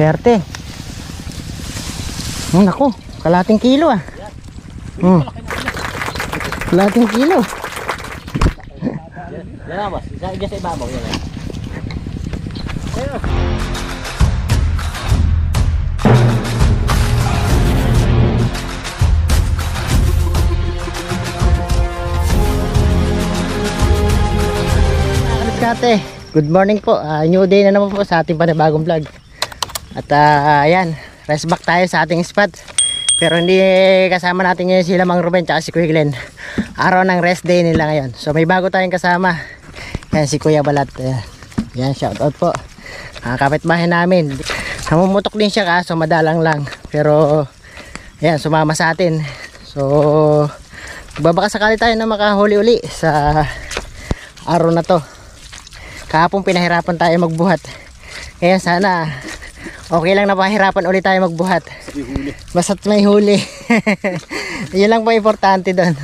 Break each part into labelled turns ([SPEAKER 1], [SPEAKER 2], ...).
[SPEAKER 1] Swerte. Oh, naku, kalating kilo ah. Hmm. Kalating kilo.
[SPEAKER 2] Yan boss, isa sa ibabaw yan.
[SPEAKER 1] good morning po. Ah, new day na naman po sa ating panibagong vlog. At ah, ayan, rest back tayo sa ating spot. Pero hindi kasama natin ngayon sila Mang Ruben at si Kuya Glenn. Araw ng rest day nila ngayon. So may bago tayong kasama. Yan si Kuya Balat. Yan, shout out po. Ah, kapitbahay namin. Namumutok din siya kaso madalang lang. Pero ayan, sumama sa atin. So babaka sakali tayo na makahuli-uli sa araw na to. Kahapon pinahirapan tayo magbuhat. Kaya sana okay lang na pahirapan ulit tayo magbuhat. Basta't may huli. Yun lang po importante doon.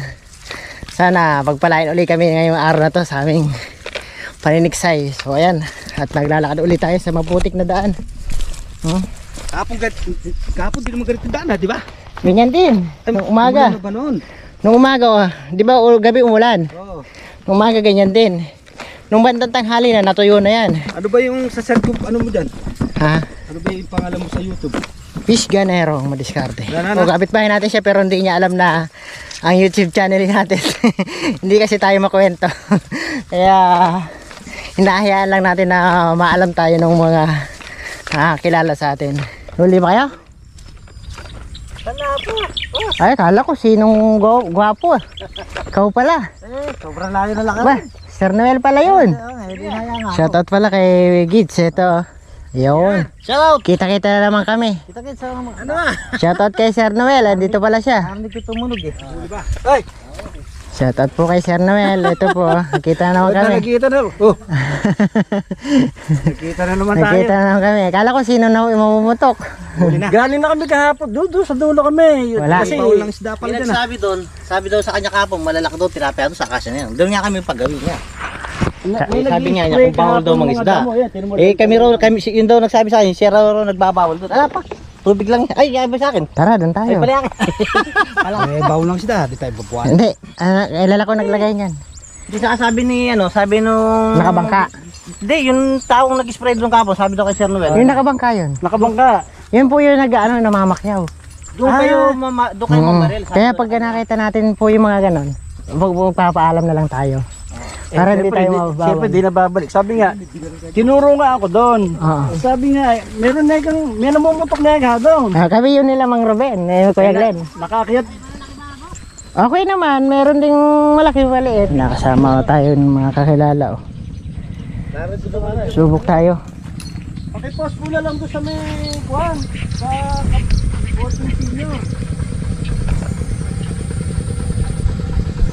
[SPEAKER 1] Sana pagpalain ulit kami ngayong araw na to sa aming paniniksay. So ayan. At naglalakad ulit tayo sa maputik na daan. Hmm?
[SPEAKER 3] Kapon kapon din mo ganito daan na, di ba?
[SPEAKER 1] Ganyan din. Nung umaga.
[SPEAKER 3] Ano ba noon?
[SPEAKER 1] Nung umaga, oh, di ba u- gabi umulan?
[SPEAKER 3] Oo.
[SPEAKER 1] Nung umaga ganyan din. Nung bandang tanghali na, natuyo na yan.
[SPEAKER 3] Ano ba yung sa yung ano mo diyan?
[SPEAKER 1] Ha?
[SPEAKER 3] Ano ba yung pangalan mo sa YouTube?
[SPEAKER 1] Fish Ganero ang madiskarte.
[SPEAKER 3] Wala na,
[SPEAKER 1] O kapitbahay natin siya pero hindi niya alam na ang YouTube channel natin. hindi kasi tayo makwento. Kaya hinahayaan lang natin na maalam tayo ng mga nakakilala sa atin. Huli ba kayo? Ay, kala ko sinong gwapo. ah. Ikaw pala.
[SPEAKER 3] Eh, sobrang layo na lang
[SPEAKER 1] Ba, Sir Noel pala yun.
[SPEAKER 3] hindi na yan
[SPEAKER 1] Shoutout pala kay Gids. Ito. Yun.
[SPEAKER 3] Shout out!
[SPEAKER 1] Kita-kita na naman kami.
[SPEAKER 3] Kita kita sa mga ano ah?
[SPEAKER 1] Shoutout kay Sir Noel. Andito pala siya.
[SPEAKER 3] Parang dito tumunog eh. Di ba? Ay!
[SPEAKER 1] Shoutout po kay Sir Noel. Ito po. Nakita na naman kami.
[SPEAKER 3] nakikita na. Oh. nakikita na naman tayo.
[SPEAKER 1] Nakita na naman kami. Kala ko sino na mamumutok.
[SPEAKER 3] Na. Galing na kami kahapon. Doon, doon sa dulo kami.
[SPEAKER 1] Wala.
[SPEAKER 3] Kasi lang isda pala dyan ah.
[SPEAKER 2] nagsabi doon, sabi daw sa kanya kapong malalaki daw, tilapia doon sa kasya na yan. Doon nga kami paggawi niya.
[SPEAKER 1] Sa-
[SPEAKER 2] Eh, sabi niya niya kung bawal daw mangisda. Eh kami raw, kami, si- yun daw nagsabi sa akin, siya raw raw nagbabawal doon. Ala pa, tubig lang. Ay, ba sa akin?
[SPEAKER 1] Tara, doon
[SPEAKER 2] Ay,
[SPEAKER 1] tayo.
[SPEAKER 2] pala yan.
[SPEAKER 3] Eh, bawal lang isda. Di tayo babuhan.
[SPEAKER 1] Hindi. Ah, ilala ko naglagay niyan.
[SPEAKER 2] Hindi sa sabi ni, ano, sabi nung...
[SPEAKER 1] Nakabangka.
[SPEAKER 2] Hindi, yung taong nag-spray doon kapon, sabi daw kay Sir Noel.
[SPEAKER 1] Yung nakabangka yun.
[SPEAKER 3] Nakabangka.
[SPEAKER 1] Yun po yung nag ano, namamakyaw.
[SPEAKER 2] Doon
[SPEAKER 1] Ah.
[SPEAKER 2] kayo, mama, doon kayo
[SPEAKER 1] Mm.
[SPEAKER 2] mamaril.
[SPEAKER 1] Kaya pag nakita natin po yung mga ganon, wag magpapaalam na lang tayo. Para hindi tayo mababawal.
[SPEAKER 3] Eh, Siyempre, di na babalik. Sabi nga, tinuro nga ako doon.
[SPEAKER 1] Oo.
[SPEAKER 3] Sabi nga, meron na kang, may namumutok na yung doon.
[SPEAKER 1] Ah, kami yun nila Mang Ruben, eh, Kuya Glenn.
[SPEAKER 3] Nakakiyat.
[SPEAKER 1] Okay naman, meron ding malaki maliit. Nakasama tayo ng mga kakilala. Oh. Subok tayo.
[SPEAKER 3] Pakipost mo na lang doon sa may kuhan. Sa Fortune Senior.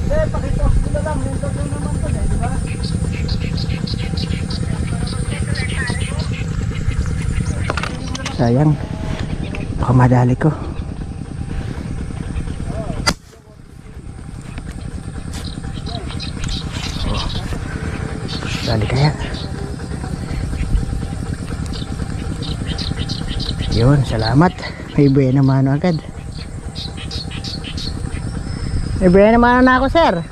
[SPEAKER 3] Hindi, pakipost na lang. Yung doon naman doon di ba?
[SPEAKER 1] Sayang. Baka madali ko. Oh. Dali kaya. Yun, salamat. May buena mano agad. May buena mano na ako, sir.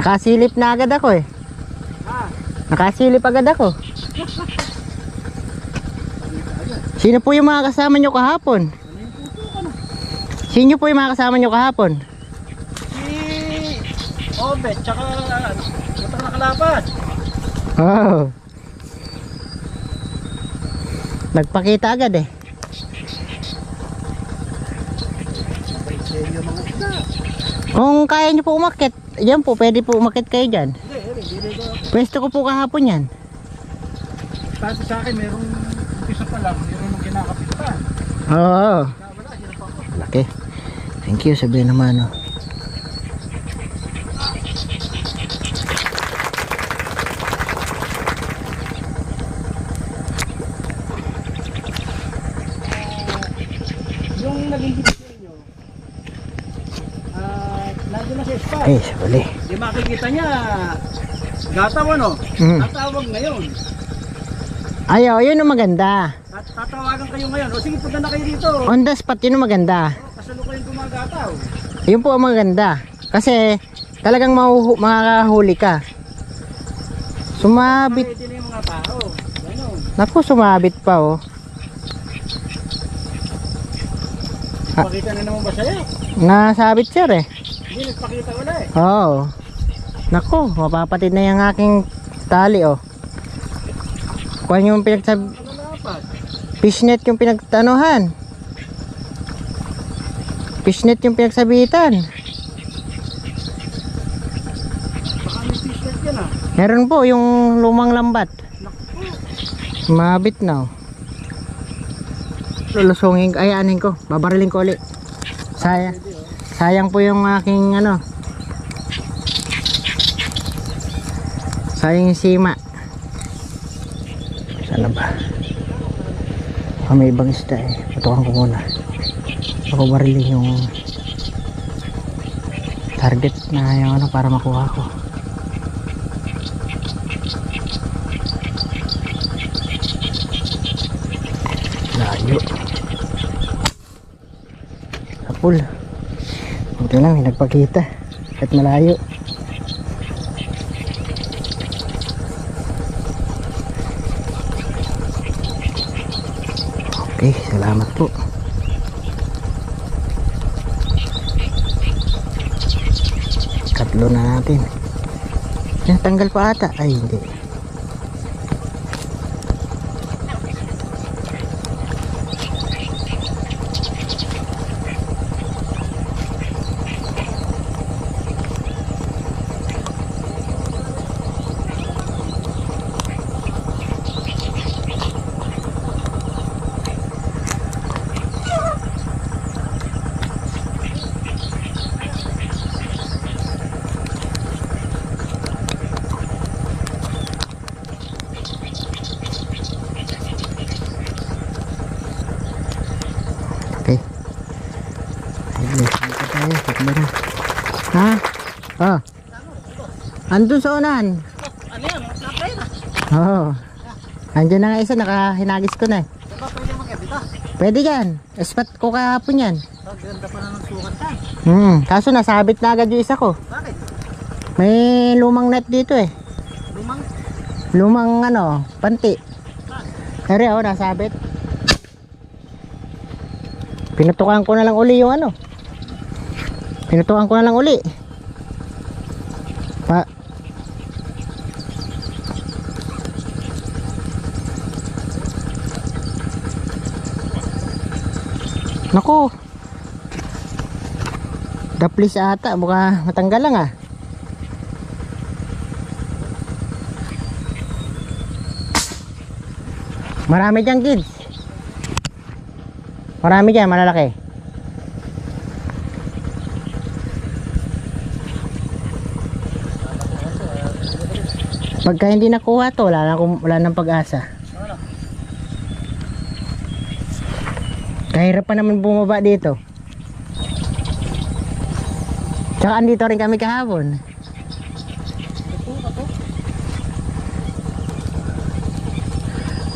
[SPEAKER 1] Nakasilip na agad ako eh. Nakasilip agad ako. Sino po yung mga kasama nyo kahapon? Sino po yung mga kasama nyo kahapon?
[SPEAKER 3] Si Obet, tsaka utang na kalaban.
[SPEAKER 1] Oh. Nagpakita agad eh. Kung kaya nyo po umakit, yan po, pwede po umakit kayo dyan. Pwesto ko po kahapon yan.
[SPEAKER 3] Sabi sa akin, merong umpisa pa lang, meron nung kinakapit pa.
[SPEAKER 1] Oo. Laki. Thank you, sabihin naman. Oh.
[SPEAKER 3] Yung naging video nyo, ah, nandun na sa spot.
[SPEAKER 1] Eh, sa uli.
[SPEAKER 3] Di makikita niya, gataw ano?
[SPEAKER 1] Mm.
[SPEAKER 3] Ang tawag ngayon.
[SPEAKER 1] Ayaw, yun ang maganda.
[SPEAKER 3] Tat- Tatawagan kayo ngayon. O sige, punta na kayo dito.
[SPEAKER 1] On the spot, yun ang maganda.
[SPEAKER 3] Kasalo kayong gumagataw.
[SPEAKER 1] Yun po ang maganda. Kasi talagang mahuhu, makakahuli ka. Sumabit.
[SPEAKER 3] Ready na yung mga tao. Ganun.
[SPEAKER 1] Naku, sumabit pa oh.
[SPEAKER 3] Pakita na naman ba sa'yo?
[SPEAKER 1] Nasabit sir eh.
[SPEAKER 3] Hindi, nagpakita wala eh.
[SPEAKER 1] Oo. Naku, mapapatid na yung aking tali oh. Kuhan yung pinagsab... Fishnet yung pinagtanuhan. Fishnet yung pinagsabitan. Meron po yung lumang lambat. Mabit na oh. Lulusungin ay anin ko, babarilin ko ulit. Sayang, sayang po yung aking ano. Sayang sima. Sana ba? Ah, may ibang isda eh. Patukan ko muna. Ako barilin yung target na yung ano para makuha ko. Layo. Kapul. Buti lang, may nagpakita. Kahit malayo. Okay, salamat po. Katlo na natin. Yan, tanggal pa ata. Ay, hindi. Okay. Ayun, dito tayo. Kamera. Ha? Oh. Andun sa unahan.
[SPEAKER 3] Ano yan? Nakakay na.
[SPEAKER 1] Oo. Oh. Andiyan na nga isa, nakahinagis ko na eh.
[SPEAKER 3] Diba pwede mag dito?
[SPEAKER 1] Pwede yan. Spot ko kahapon yan.
[SPEAKER 3] Oh, ganda pa na ng sukat ka.
[SPEAKER 1] Hmm. Kaso nasabit na agad yung isa ko.
[SPEAKER 3] Bakit?
[SPEAKER 1] May lumang net dito eh.
[SPEAKER 3] Lumang
[SPEAKER 1] Lumang ano, panti. Pero oh, nasabit. Pinutukan ko na lang uli yung ano. Pinutukan ko na lang uli. Nako. Daplis ata, mukha matanggal lang ah. Marami dyan kids. Marami dyan, malalaki. Pagka hindi nakuha to, wala na, wala nang pag-asa. Kahirap pa naman bumaba dito. Tsaka andito rin kami kahapon.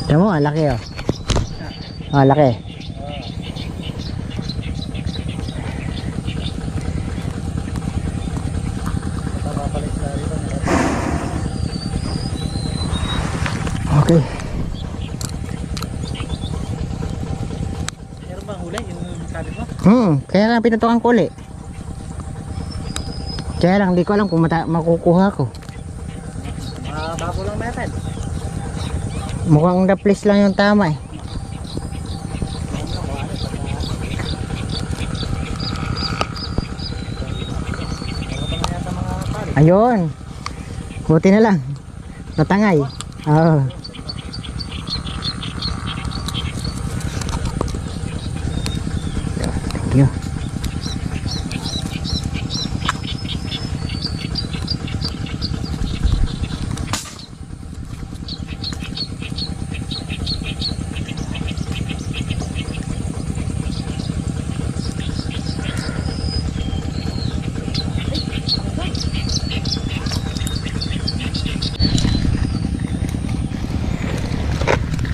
[SPEAKER 1] Tiyan mo, ang laki oh. Ah, laki. Okay.
[SPEAKER 3] Meron bang huli yung sabi mo?
[SPEAKER 1] Hmm, kaya nga pinutukan ko ulit. Kaya lang, di ko alam kung mata makukuha ko.
[SPEAKER 3] Mga bago lang method.
[SPEAKER 1] Mukhang the place lang yung tama eh. Ayun. Buti na lang. Natangay. Oo. Thank nhá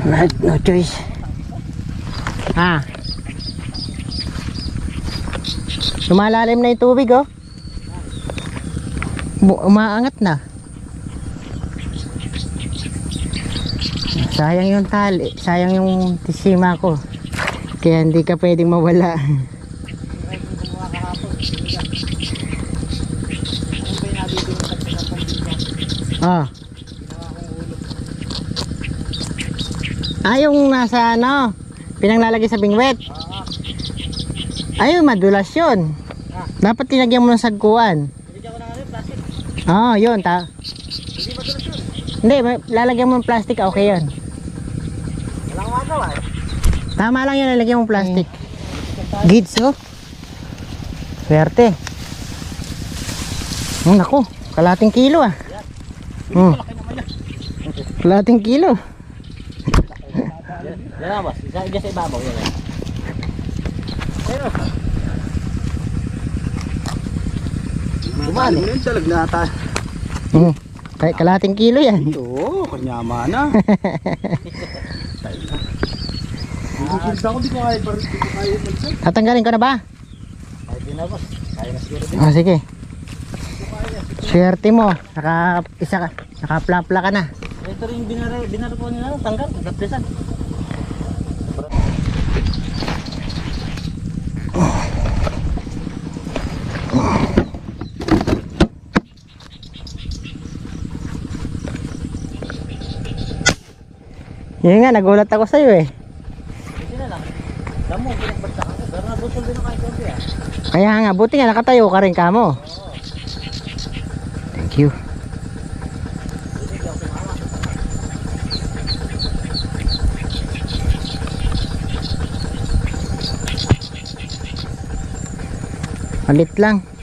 [SPEAKER 1] Right, no trees. Lumalalim na yung tubig oh. Umaangat na. Sayang yung tali, sayang yung tisima ko. Kaya hindi ka pwedeng mawala. Ah. Ah, yung nasa ano, pinanglalagay sa bingwet. Ayun, madulas yun. Dapat tinagyan mo ng sagkuan. Ah, yun, ta. Hindi, may- lalagyan mo ng plastic, okay yun.
[SPEAKER 3] Walang magawa eh.
[SPEAKER 1] Tama lang yun, lalagyan mo ng plastic. Gids, oh. Swerte. Hmm, naku, kalating kilo ah. Hmm. Kalating kilo.
[SPEAKER 2] Yan na boss. Isa, isa sa ibabaw. Yan yan.
[SPEAKER 3] Kumali mo yun, dalag na ata.
[SPEAKER 1] Hmm. Kay kalating kilo yan.
[SPEAKER 3] Oo, kanyama na. Ko ko kaya ko kaya.
[SPEAKER 1] Tatanggalin ko na ba?
[SPEAKER 2] Kaya.
[SPEAKER 1] Ah, sige. Swerte mo. Naka, isa ka. Naka-plapla ka na.
[SPEAKER 2] Ito rin yung binara, binara po nila. Tanggal. Nagdapresan.
[SPEAKER 1] Yun nga, nagulat ako sa'yo eh.
[SPEAKER 2] Hindi na lang. Damo, pinagbagsakan ko. Pero nabusol din ako konti ah.
[SPEAKER 1] Kaya nga, buti nga nakatayo ka rin kamo. Thank you. Malit lang.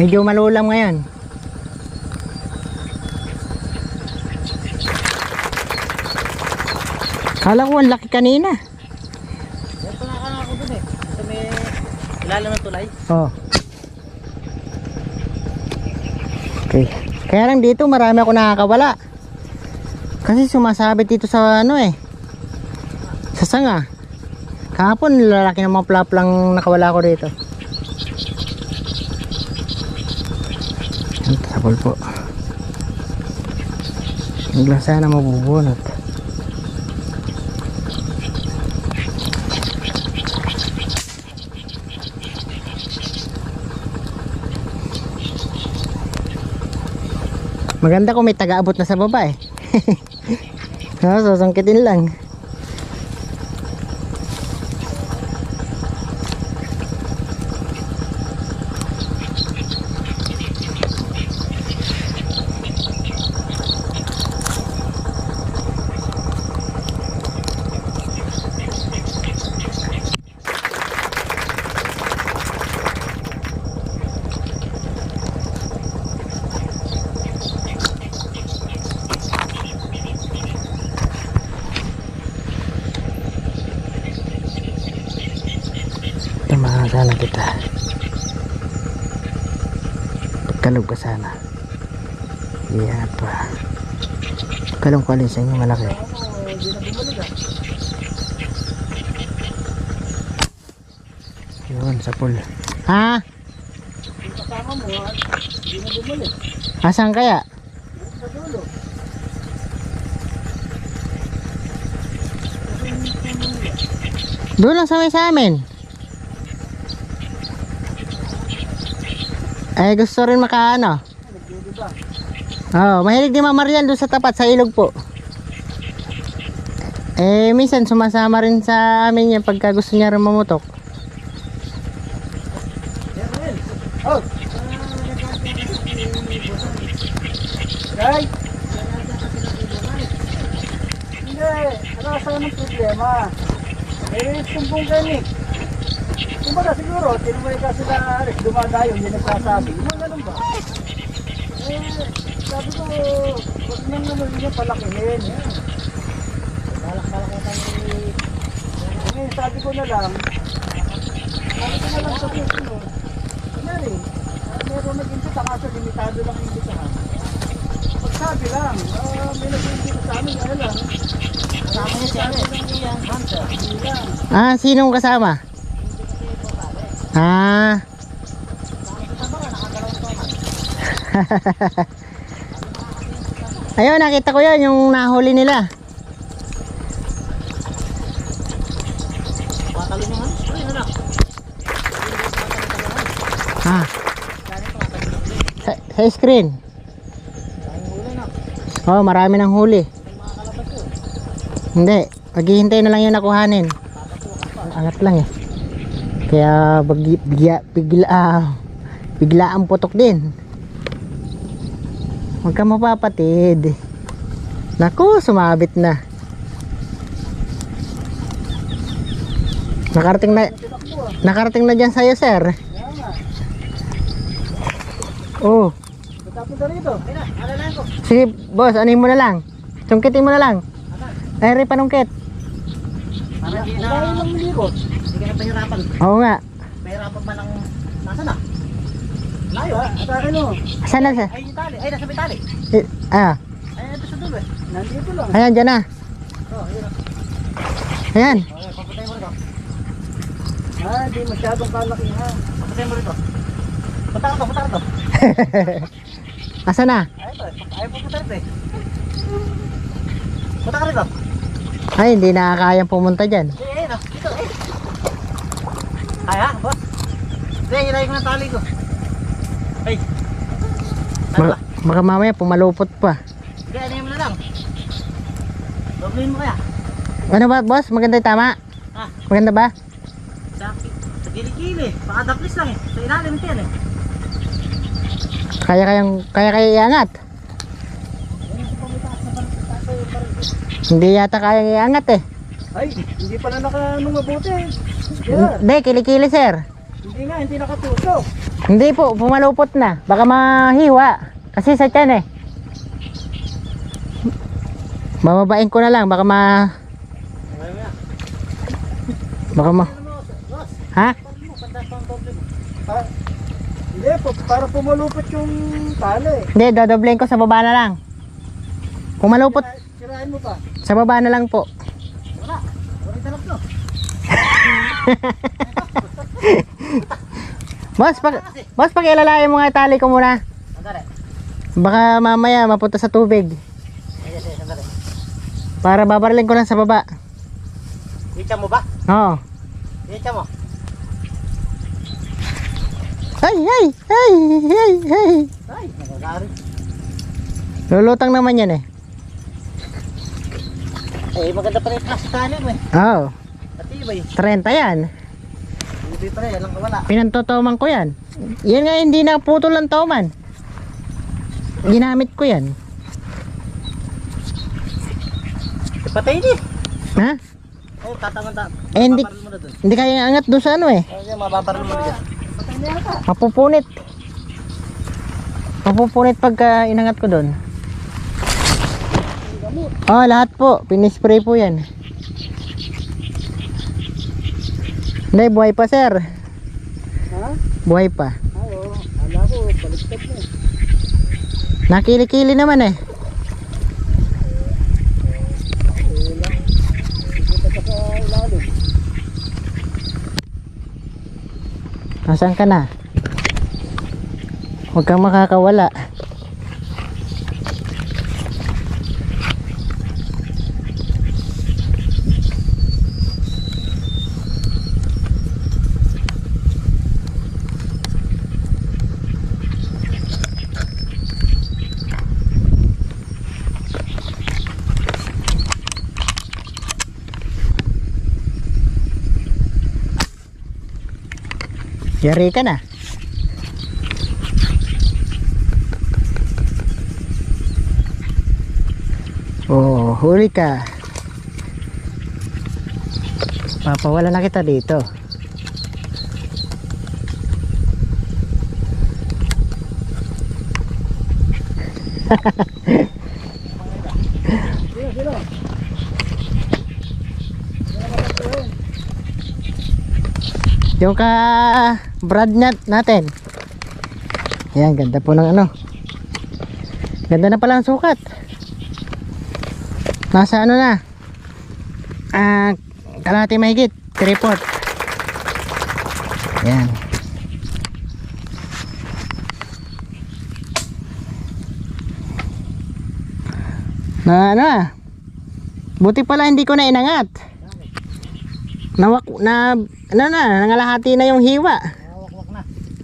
[SPEAKER 1] Medyo malulam ngayon. Kala ko ang laki kanina.
[SPEAKER 2] Ito nga ka ako dun eh. Ito may ilalim ng tulay.
[SPEAKER 1] Oh. Okay. Kaya lang dito marami ako nakakawala. Kasi sumasabit dito sa ano eh. Sa sanga. Kahapon lalaki ng mga plap lang nakawala ko dito. Sabol po. Bigla sana mabubunot. Maganda kung may taga-abot na sa baba eh. no, susungkitin lang. Tamahan sana kita. Pagkalog ka sana. Yan pa. Kalong ko alin sa inyo malaki. Yun, sa pool. Ha? Asan kaya? Doon lang sa may sa amin. Eh, gusto rin makaano. Oh, mahilig din mamarian doon sa tapat, sa ilog po. Eh, minsan sumasama rin sa amin yan pagka gusto niya rin mamutok.
[SPEAKER 3] Guys! Hindi, ano sa problema? Eh, sumbong ka ni. Kumbaga siguro, tinumay ka sila, dumadayo, hindi nagsasabi. Ano ganun ba? Eh, sabi ko, wag nang naman niya palakihin. Balak-balak na kami. Eh, sabi ko na lang, sabi ko na lang sa kunyari, ah, meron nag-imbita kaso limitado lang yung imbitahan. Pagsabi lang, ah, may nag-imbita sa amin, kaya lang,
[SPEAKER 2] Kasama niya si ano eh. Si ah, Hunter.
[SPEAKER 3] hindi.
[SPEAKER 1] Ah, sinong kasama? Ah. Ayun, nakita ko yun, yung nahuli nila. Ah. Sa screen. Oh, marami ng huli. Hindi, paghihintay na lang yung nakuhanin. Angat lang eh. Kaya bagi, bigla, bigla, ah, bigla ang putok din. Huwag ka mapapatid. Naku, sumabit na. Nakarating na, nakarating na dyan sa'yo, sir. Oh. Sige, boss, anin mo na lang. Tungkitin mo na lang. Ay, rin panungkit.
[SPEAKER 2] Para di na, na pahirapan.
[SPEAKER 1] Oo nga.
[SPEAKER 2] Pahirapan pa ng, nasa na? Layo
[SPEAKER 3] Ah,
[SPEAKER 2] ah.
[SPEAKER 3] Sa akin o,
[SPEAKER 1] Saan na siya?
[SPEAKER 2] Ay, yung tali. Ay, nasa may tali.
[SPEAKER 1] Eh, ah,
[SPEAKER 2] Ay, ito sa dulo eh.
[SPEAKER 3] nandito lang.
[SPEAKER 1] ayan, dyan na.
[SPEAKER 2] Oh, yun ah.
[SPEAKER 1] Ayan.
[SPEAKER 2] Okay, papatay mo rito.
[SPEAKER 3] Ah, di masyadong kalakihan.
[SPEAKER 2] Papatay mo rito. Punta ka to, punta ka to.
[SPEAKER 1] Asa na?
[SPEAKER 2] Ay, ito eh. Po punta rito eh. Punta ka rito.
[SPEAKER 1] Ay, hindi nakakayang pumunta dyan.
[SPEAKER 2] Eh, ayun ah. Dito eh. Kaya, boss. Hindi, hilayin ko ng tali ko. Ay. Ano ba?
[SPEAKER 1] Baka, mamaya pumalupot pa.
[SPEAKER 2] Hindi, ano mo na lang. Doblein mo kaya.
[SPEAKER 1] Ano ba, boss? Maganda tama?
[SPEAKER 2] Ah,
[SPEAKER 1] Maganda ba?
[SPEAKER 2] sa, sa gili-gili. Baka daplis lang eh. Sa ilalim ito yan eh.
[SPEAKER 1] Kaya kayang, kaya kaya iangat. Hindi yata kaya iangat eh.
[SPEAKER 3] Ay, hindi pala naka-anong mabuti. Yeah.
[SPEAKER 1] Hindi, kilikili sir.
[SPEAKER 3] Hindi nga, hindi nakatusok.
[SPEAKER 1] Hindi po, pumalupot na. Baka mahiwa. Kasi sa tiyan eh. Bababain ko na lang, baka ma... Baka ma... Ha?
[SPEAKER 3] Hindi, pa- para pumalupot yung tali.
[SPEAKER 1] Hindi, dodoblein ko sa baba na lang. Pumalupot,
[SPEAKER 3] Sirain mo pa.
[SPEAKER 1] sa baba na lang po.
[SPEAKER 2] Wala. Wala yung talap no.
[SPEAKER 1] Boss, pag, boss, pag ilalayan mo nga tali ko muna. Baka mamaya mapunta sa tubig. Para babaralin ko lang sa baba.
[SPEAKER 2] Itcha mo ba?
[SPEAKER 1] Oo.
[SPEAKER 2] Itcha mo.
[SPEAKER 1] Ay, ay, ay, ay, ay.
[SPEAKER 2] Ay.
[SPEAKER 1] Lulutang naman yan eh.
[SPEAKER 2] Eh, maganda pa rin yung plastic tali mo eh.
[SPEAKER 1] Oo.
[SPEAKER 2] Eh.
[SPEAKER 1] 30 yan.
[SPEAKER 2] Hindi pa rin, lang wala.
[SPEAKER 1] Pinantotoman ko yan. Yan nga hindi na putol ng toman. Ginamit ko yan.
[SPEAKER 2] Patay ni.
[SPEAKER 1] Ha?
[SPEAKER 2] Oh, tatangan ta.
[SPEAKER 1] Eh, hindi, hindi kaya angat doon sa ano eh.
[SPEAKER 2] Oh, yan, mababaril mo dyan.
[SPEAKER 1] Mapupunit. Mapupunit pagka inangat ko doon. Oh, lahat po. Pinispray po yan. Hindi, buhay pa sir.
[SPEAKER 3] Ha?
[SPEAKER 1] Buhay pa.
[SPEAKER 3] Ah, oo. Ala ko, baliktad na.
[SPEAKER 1] Nakili-kili naman eh. Nasaan ka na? Huwag kang makakawala. Yari ka na. Oh, huli ka. Papawala na kita dito. Yung ka Brad nat natin. Ayan, ganda po ng ano. Ganda na pala ang sukat. Nasa ano na? Ah, kalahati mahigit. 3 port. Ayan. Na ano ah. Buti pala hindi ko na inangat. Nawak na ano na, nangalahati na yung hiwa.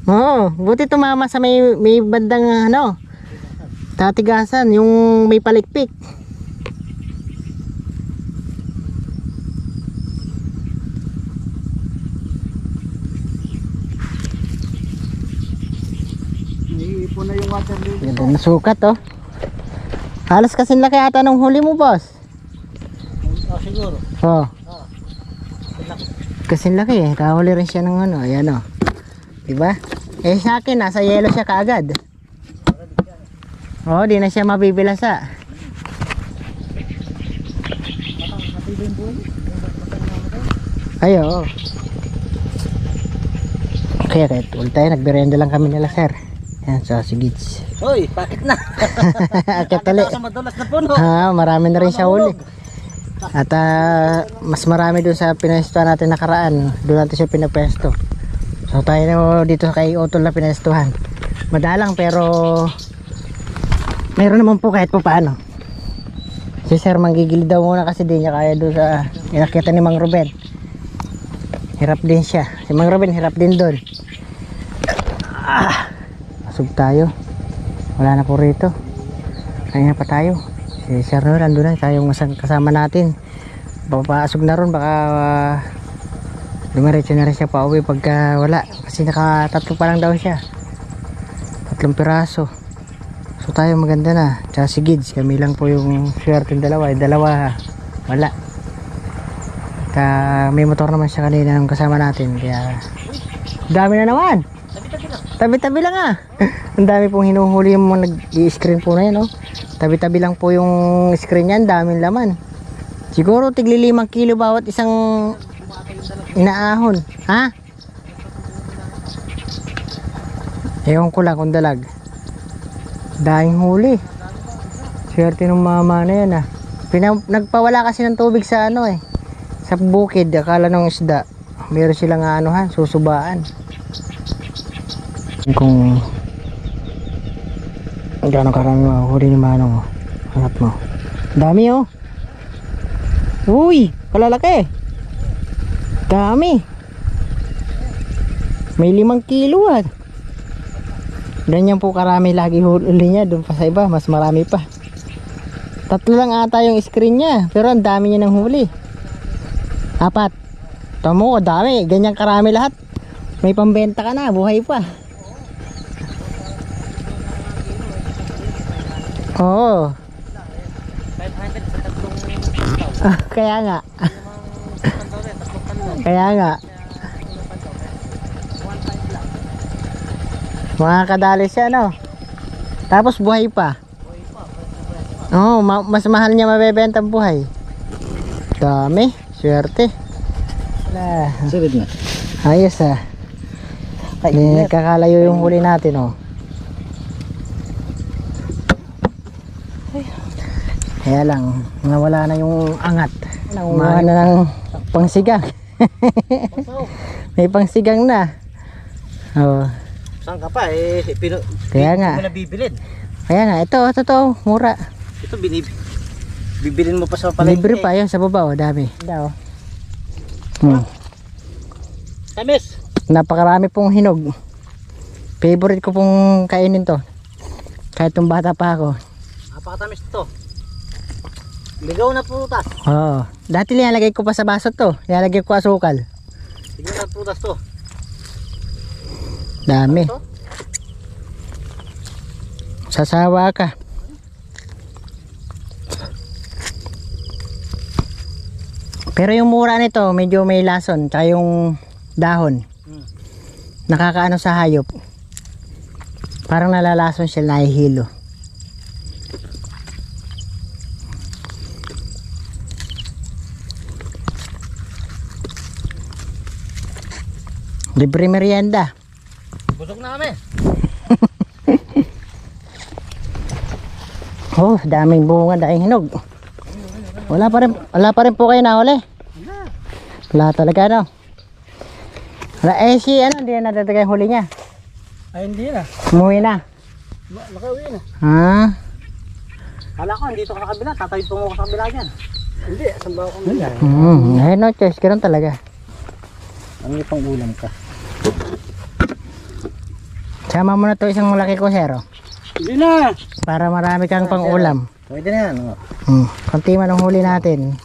[SPEAKER 1] Oo, buti tumama sa may may bandang ano. Tatigasan yung may palikpik.
[SPEAKER 3] Naiipon na yung water lily.
[SPEAKER 1] Ganda na sukat oh. Halos kasing laki ata nung huli mo, boss.
[SPEAKER 2] Oh, siguro.
[SPEAKER 1] Oh. Kasing laki eh. Kahuli rin siya ng ano. Ayan oh. Diba? Eh sa akin, nasa yellow siya kaagad. Oh, di na siya mabibilasa. Ay, oo. Kaya kahit ulit tayo, nagberenda lang kami nila, sir. Yan, sa sigits.
[SPEAKER 2] Hoy, bakit na?
[SPEAKER 1] Akit ulit.
[SPEAKER 2] Sa madulas na puno.
[SPEAKER 1] Ah, marami na rin siya huli. At ah, mas marami doon sa pinesto natin nakaraan. Doon natin siya pinapwesto. So tayo na dito kay Otol na pinestuhan. Madalang pero meron naman po kahit pa paano. Si Sir manggigilid daw muna kasi di niya kaya doon sa inakita ni Mang Ruben. Hirap din siya. Si Mang Ruben hirap din doon. Ah, masug tayo. Wala na po rito. Kaya pa tayo. Si Sir Noel, andun na tayong kasama natin. Papasok na ron, baka uh, dumiretso na rin siya pa uwi pagka wala. Kasi nakatatlo pa lang daw siya. Tatlong piraso. So tayo maganda na. Tsaka si Gids, kami lang po yung swerte yung dalawa. Yung dalawa, wala. At ah, may motor naman siya kanina nung kasama natin. Kaya, dami na naman. Tabi-tabi lang ah. Ang dami pong hinuhuli yung mga nag-i-screen po na yun, oh. Tabi-tabi lang po yung screen yan, daming laman. Siguro tigli limang kilo bawat isang inaahon. Ha? Ewan ko lang kung dalag. Daing huli. Swerte ng mama na yan ah. Pina, nagpawala kasi ng tubig sa ano eh. Sa bukid, akala ng isda. Meron silang anuhan, susubaan. Kung Gano'ng karami mahuhuli ni Manong oh. Hanap mo. Dami oh. Uy, kalalaki. Dami. May limang kilo ah. Ganyan po karami lagi huli niya. Doon pa sa iba, mas marami pa. Tatlo lang ata yung screen niya. Pero ang dami niya ng huli. Apat. Tamo, dami. Ganyan karami lahat. May pambenta ka na, buhay pa. Oo.
[SPEAKER 2] 500 sa tatlong
[SPEAKER 1] Ah, kaya nga. Kaya nga. Mga kadali siya, no? Tapos buhay pa. Oo, ma- mas mahal niya mabebenta ang buhay. Dami. Swerte. Wala.
[SPEAKER 2] Sulit na.
[SPEAKER 1] Ayos ah. Eh, kakalayo yung huli natin, oh. Kaya lang, nawala na yung angat. Nangunguha na ng pangsigang. May pangsigang na. Oh.
[SPEAKER 2] Saan ka pa eh? Pino,
[SPEAKER 1] Kaya nga.
[SPEAKER 2] Mo na bibilin.
[SPEAKER 1] Kaya nga, ito, ito, ito, mura.
[SPEAKER 2] Ito binib bibilin mo pa sa palengke.
[SPEAKER 1] Libre pa yun sa baba, oh, dami. Daw. Hmm.
[SPEAKER 2] Tamis.
[SPEAKER 1] Napakarami pong hinog. Favorite ko pong kainin to. Kahit tong bata pa ako.
[SPEAKER 2] Napakatamis to. Ligaw na prutas.
[SPEAKER 1] Oo. Dati nilalagay ko pa sa baso to. Nilalagay ko asukal.
[SPEAKER 2] Ligaw na prutas to.
[SPEAKER 1] Dami.
[SPEAKER 2] Ito?
[SPEAKER 1] Sasawa ka. Pero yung mura nito, medyo may lason. Tsaka yung dahon.
[SPEAKER 2] Hmm.
[SPEAKER 1] Nakakaano sa hayop. Parang nalalason siya, nahihilo. Libre merienda.
[SPEAKER 2] Busog na kami.
[SPEAKER 1] Oh, daming bunga, daming hinog. Wala pa rin, wala pa rin po kayo nahuli. Wala talaga, no? Wala, eh, si, ano, hindi na natataga yung huli niya.
[SPEAKER 3] Ay, hindi na.
[SPEAKER 1] Umuwi na.
[SPEAKER 3] Nakauwi na.
[SPEAKER 1] Ah,
[SPEAKER 2] Kala ko, dito ka sa kabila. Tatawid po mo ka sa kabila dyan.
[SPEAKER 3] Hindi, saan ba ako ngayon?
[SPEAKER 1] hmm, eh, no choice, ganun talaga.
[SPEAKER 2] Ano yung pang ulam ka?
[SPEAKER 1] Sama mo na to isang malaki ko, Sero.
[SPEAKER 3] Hindi na.
[SPEAKER 1] Para marami kang pang ulam.
[SPEAKER 2] Pwede na yan. oh.
[SPEAKER 1] Hmm, konti man ang huli natin.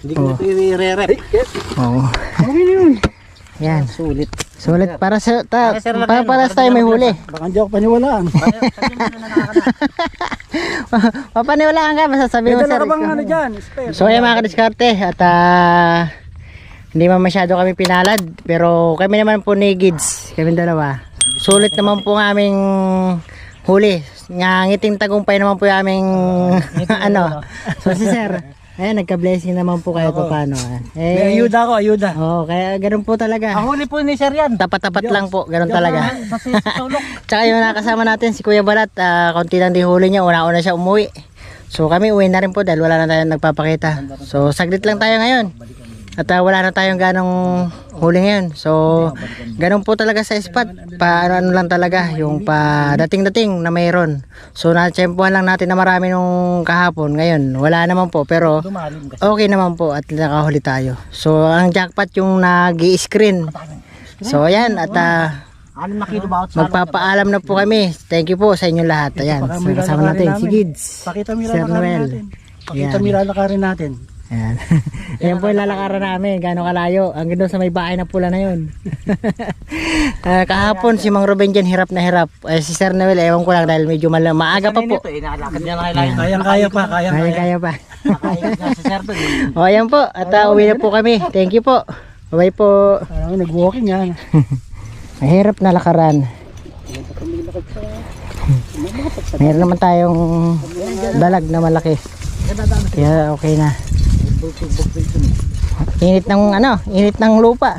[SPEAKER 2] Hindi ko ito i-re-rep.
[SPEAKER 1] Oo.
[SPEAKER 3] Na yun.
[SPEAKER 1] Yan.
[SPEAKER 2] Sulit.
[SPEAKER 1] Sulit para sa, ta,
[SPEAKER 2] Para,
[SPEAKER 1] para, sa tayo may huli.
[SPEAKER 3] Baka hindi ako paniwalaan.
[SPEAKER 1] Papaniwalaan ka, masasabi mo,
[SPEAKER 3] May dala
[SPEAKER 1] sir.
[SPEAKER 3] ka bang ano dyan? Spare.
[SPEAKER 1] So ayan mga kadiskarte at ah, hindi man masyado kami pinalad pero kami naman po ni Gids, kami dalawa. Sulit naman po ng aming huli. Nga ngiting tagumpay naman po yung aming ano. So si sir, ayan nagka-blessing naman po kayo pa paano.
[SPEAKER 3] May
[SPEAKER 1] Eh,
[SPEAKER 3] ayuda ako, ayuda.
[SPEAKER 1] oh, kaya ganun po talaga.
[SPEAKER 2] Ang huli po ni Sir yan.
[SPEAKER 1] Tapat-tapat lang po, ganun talaga.
[SPEAKER 2] Sa si Sulok.
[SPEAKER 1] Tsaka yung nakasama natin si Kuya Balat, ah, konti lang din huli niya, una-una siya umuwi. So kami uwi na rin po dahil wala na tayong nagpapakita. So saglit lang tayo ngayon. At ah, wala na tayong ganong huli ngayon. So ganun po talaga sa spot. Pa ano, ano lang talaga, yung pa dating-dating na mayroon. So na-tsempuhan lang natin na marami nung kahapon. Ngayon wala naman po pero okay naman po at nakahuli tayo. So ang jackpot yung nag-i-screen. So ayan at
[SPEAKER 2] salot.
[SPEAKER 1] Magpapaalam na po kami. Thank you po sa inyong lahat. Ayan, kasama natin si. Gids.
[SPEAKER 3] Pakita mo yung
[SPEAKER 1] Sir Noel.
[SPEAKER 3] natin. Pakita mo yung natin.
[SPEAKER 1] Ayan. Ayan po yung lalakaran namin. Gano'ng kalayo. Ang doon sa may bahay na pula na yun. Ah, kahapon si Mang Ruben dyan hirap na hirap. Eh, si Sir Noel, ewan ko lang dahil medyo mal- maaga pa po.
[SPEAKER 2] Ito, inaalakad niya lang kailangan.
[SPEAKER 3] Kayang-kaya pa,
[SPEAKER 1] Kaya
[SPEAKER 3] kayang-kaya.
[SPEAKER 1] kaya pa.
[SPEAKER 2] Nakaingat nga si Sir to. eh.
[SPEAKER 1] O ayan po. At ah, uwi na po kami. Thank you po. Bye po.
[SPEAKER 3] Parang nag-walking yan.
[SPEAKER 1] Mahirap na lakaran. Meron naman tayong dalag na malaki. Kaya okay na. Init ng ano, init ng lupa.